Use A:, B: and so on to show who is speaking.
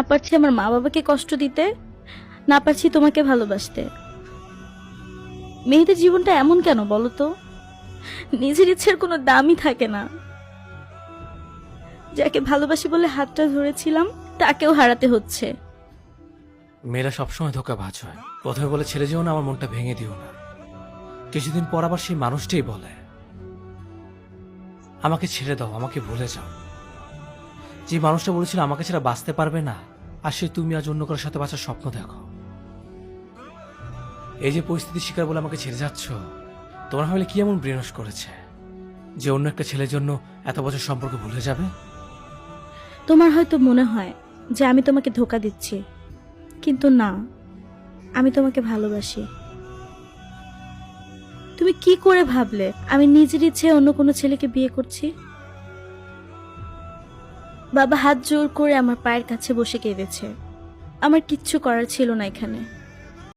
A: না পারছি আমার মা বাবাকে কষ্ট দিতে, না পারছি তোমাকে ভালোবাসতে। মেয়েদের জীবনটা এমন কেন বলো তো? নিজের ইচ্ছের কোনো দামই থাকে না। যাকে ভালোবাসি বলে হাতটা ধরেছিলাম, তাকেও হারাতে হচ্ছে।
B: মেয়েরা সবসময় ধোকা ধোকাবাজ হয়। প্রথমে বলে, ছেড়ে যেও না, আমার মনটা ভেঙে দিও না। কিছুদিন পর আবার সেই মানুষটাই বলে, আমাকে ছেড়ে দাও, আমাকে ভুলে যাও। যে মানুষটা বলেছিল, আমাকে ছাড়া বাঁচতে পারবে না আর সে তুমি আজ অন্য কারোর সাথে বাঁচার স্বপ্ন দেখো। এই যে পরিস্থিতির শিকার বলে আমাকে ছেড়ে যাচ্ছ, তোমার হলে কি এমন ব্রেনস করেছে? যে অন্য একটা ছেলের জন্য এত বছর সম্পর্ক ভুলে যাবে?
A: তোমার হয়তো মনে হয় যে আমি তোমাকে ধোকা দিচ্ছি, কিন্তু না, আমি তোমাকে ভালোবাসি। তুমি কি করে ভাবলে আমি নিজের ইচ্ছে অন্য কোনো ছেলেকে বিয়ে করছি? বাবা হাত জোর করে আমার পায়ের কাছে বসে কেঁদেছে। আমার কিচ্ছু করার ছিল না এখানে।